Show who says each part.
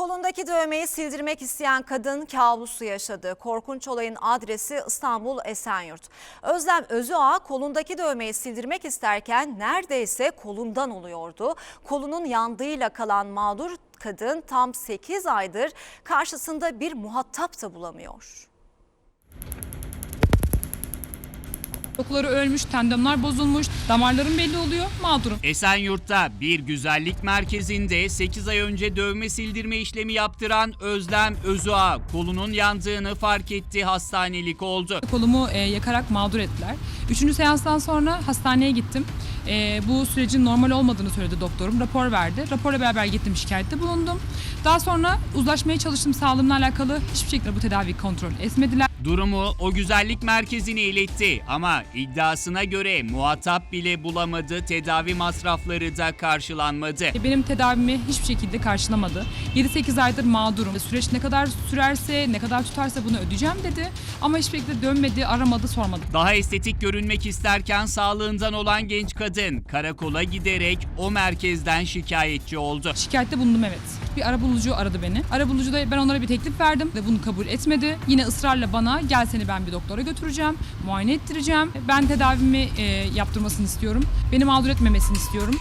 Speaker 1: Kolundaki dövmeyi sildirmek isteyen kadın kabusu yaşadı. Korkunç olayın adresi İstanbul Esenyurt. Özlem Özüağ kolundaki dövmeyi sildirmek isterken neredeyse kolundan oluyordu. Kolunun yandığıyla kalan mağdur kadın tam 8 aydır karşısında bir muhatap da bulamıyor.
Speaker 2: Dokuları ölmüş, tendonlar bozulmuş, damarların belli oluyor, mağdurum.
Speaker 3: Esenyurt'ta bir güzellik merkezinde 8 ay önce dövme sildirme işlemi yaptıran Özlem Özüağ kolunun yandığını fark etti hastanelik oldu.
Speaker 2: Kolumu e, yakarak mağdur ettiler. Üçüncü seanstan sonra hastaneye gittim. E, bu sürecin normal olmadığını söyledi doktorum. Rapor verdi. Raporla beraber gittim, şikayette bulundum. Daha sonra uzlaşmaya çalıştım sağlığımla alakalı. Hiçbir şekilde bu tedavi kontrol etmediler.
Speaker 3: Durumu o güzellik merkezine iletti ama iddiasına göre muhatap bile bulamadı, tedavi masrafları da karşılanmadı.
Speaker 2: E, Benim tedavimi hiçbir şekilde karşılamadı. 7-8 aydır mağdurum. Süreç ne kadar sürerse, ne kadar tutarsa bunu ödeyeceğim dedi. Ama hiçbir şekilde dönmedi, aramadı, sormadı.
Speaker 3: Daha estetik görünmek isterken sağlığından olan genç kadın karakola giderek o merkezden şikayetçi oldu.
Speaker 2: Şikayette bulundum evet. Bir arabulucu aradı beni. Arabulucuda ben onlara bir teklif verdim ve bunu kabul etmedi. Yine ısrarla bana gel seni ben bir doktora götüreceğim, muayene ettireceğim. Ben tedavimi e, yaptırmasını istiyorum. Beni mağdur etmemesini istiyorum.